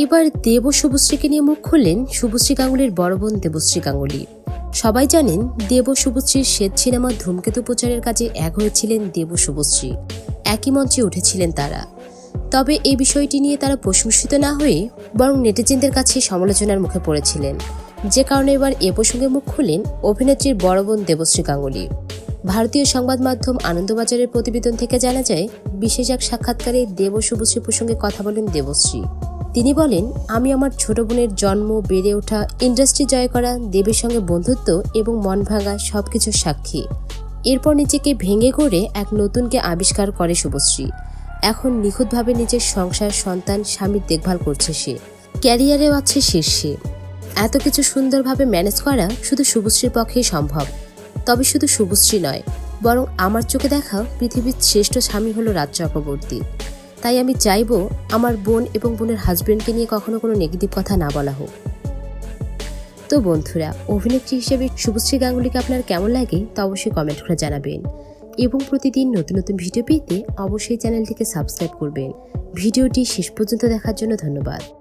এবার দেব শুভশ্রীকে নিয়ে মুখ খুললেন শুভশ্রী গাঙ্গুলির বড় বোন দেবশ্রী গাঙ্গুলি। সবাই জানেন দেব শুভশ্রীর শ্বেত সিনেমা ধূমকেতু প্রচারের কাজে এক হয়েছিলেন দেব শুভশ্রী। একই মঞ্চে উঠেছিলেন তারা। তবে এই বিষয়টি নিয়ে তারা প্রশংসিত না হয়ে বরং নেটিজেনদের কাছে সমালোচনার মুখে পড়েছিলেন। যে কারণে এবার এ প্রসঙ্গে মুখ খুললেন অভিনেত্রীর বড় বোন দেবশ্রী গাঙ্গুলি। ভারতীয় সংবাদ মাধ্যম আনন্দবাজারের প্রতিবেদন থেকে জানা যায়, বিশেষ এক সাক্ষাৎকারে দেব শুভশ্রী প্রসঙ্গে কথা বলেন দেবশ্রী। তিনি বলেন, আমি আমার ছোট বোনের জন্ম, বেড়ে ওঠা ইন্ডাস্ট্রি জয় করা, দেবের সঙ্গে বন্ধুত্ব এবং মন ভাঙা সবকিছুর সাক্ষী। এরপর নিজেকে ভেঙে করে এক নতুনকে আবিষ্কার করে শুভশ্রী। এখন নিখুঁতভাবে নিজের সংসার, সন্তান, স্বামীর দেখভাল করছে সে। ক্যারিয়ারেও আছে শীর্ষে। এত কিছু সুন্দরভাবে ম্যানেজ করা শুধু শুভশ্রীর পক্ষেই সম্ভব। তবে শুধু শুভশ্রী নয়, বরং আমার চোখে দেখা পৃথিবীর শ্রেষ্ঠ স্বামী হলো রাজ চক্রবর্তী। তাই আমি চাইব আমার বোন এবং বোনের হাজব্যান্ডকে নিয়ে কখনো কোনো নেগেটিভ কথা না বলা হোক। তো বন্ধুরা, অভিনেত্রী হিসেবে শুভশ্রী গাঙ্গুলিকে আপনার কেমন লাগে তা অবশ্যই কমেন্ট করে জানাবেন। এবং প্রতিদিন নতুন নতুন ভিডিও পেতে অবশ্যই চ্যানেলটিকে সাবস্ক্রাইব করবেন। ভিডিওটি শেষ পর্যন্ত দেখার জন্য ধন্যবাদ।